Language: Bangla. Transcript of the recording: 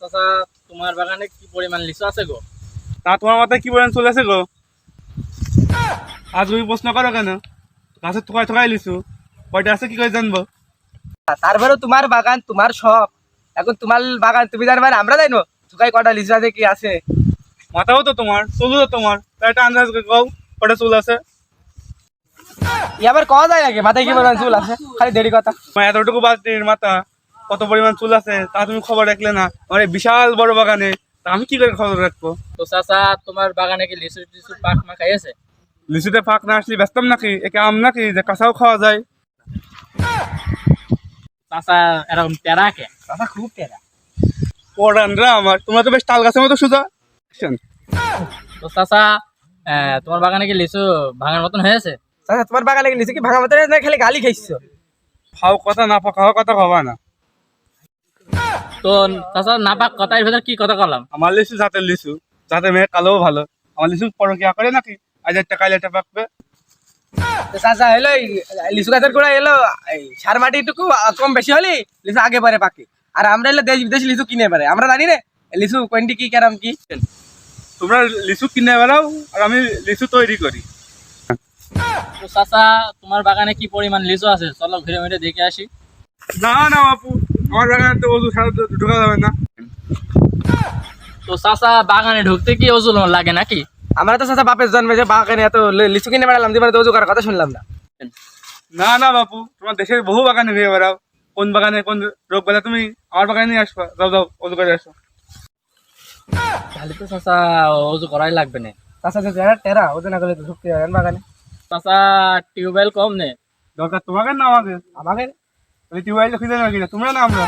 চাচা তোমার বাগানে কি পরিমাণ লিচু আছে গো? তা তোমার মাথায় কি বলেন চলে আসে গো? আজ তুমি প্রশ্ন করো কেন? গাছে থোকায় থোকাই লিছু কয়টা আছে কি করে জানব? তারপরেও তোমার বাগান তোমার সব এখন তোমার বাগান তুমি জানবে আর আমরা জানো থুকাই কটা লিচু আছে কি আছে। মাথাও তো তোমার চুলও তো তোমার একটা আন্দাজ করে কও কটা চুল আছে। ই আবার কওয়া যায় নাকি মাথায় কি পরিমাণ চুল আছে? খালি দেরি কথা। এতটুকু বালতির মাথা। কত পরিমাণ চুল আছে তা তুমি খবর রাখলে না। আমার এই বিশাল বড় বাগানে। তা আমি কি করে খবর রাখব? তো চাচা তোমার বাগানে কি লিচু টিচু পাক মা খাইয়েছে লিচুতে ফাঁক না আসলে ব্যস্তম নাকি? একে আম নাকি? যে কাঁচাও খাওয়া যায়। চাচা এরকম তেরা কে? কথা খুব টেরা পড়ানরা আমার। তোমরা তো বেশ তাল গাছের মতো সোজা। তো চাচা আহ, তোমার বাগানে কি লিচু ভাঙার মতন হয়েছে? আচ্ছা তোমার বাগানে কি লিচু কি ভাঙা মতো না খালি গালি খাইছো। খাও কথা না পা কথা খাওয়া না। তো চাচা না পাক কথার ভেতর কি কথা কলাম? আমার লিচু জাতের লিচু যাতে মেয়ে কালোও ভালো। আমার লিচু পরকিয়া করে নাকি? আজ একটা কাল একটা পাকবে। তো চাচা এই লিচু গাছের গোড়া এলো এই সার মাটি একটু কম বেশি হলে লিচু আগে পরে পাকে। আর আমরা এলো দেশ বিদেশি লিচু কিনে পারে আমরা জানি রে লিচু কোয়েন্টি কি কেরাম কি? তোমরা লিচু কিনে বেড়াও আর আমি লিচু তৈরি করি। তো চাচা তোমার বাগানে কি পরিমাণ লিচু আছে? চলো ঘুরে ঘুরে দেখে আসি। না না বাপু। আমার বাগানে তো ওষুধ সারা ঢোকা যাবে না। তো চাচা বাগানে ঢুকতে কি ওজুল লাগে নাকি? আমরা তো চাচা বাপের জন্মে যে বাগানে এত লিচু কিনে বেড়ালাম দিয়ে তো করার কথা শুনলাম না। না না বাপু তোমার দেশের বহু বাগানে ঘুরে বেড়াও। কোন বাগানে কোন রোগ বেলা তুমি আমার বাগানে নিয়ে আসবা। যাও যাও ওষুধ করে আসো। তাহলে তো চাচা ওজু করাই লাগবে না। চাচা যে টেরা টেরা ওদের না করলে তো ঢুকতে পারেন বাগানে। চাচা টিউবওয়েল কম নে। দরকার তোমাকে না আমাদের? আমাকে টিউবওয়েল খুঁজে নেবে কিনা তোমরা না আমরা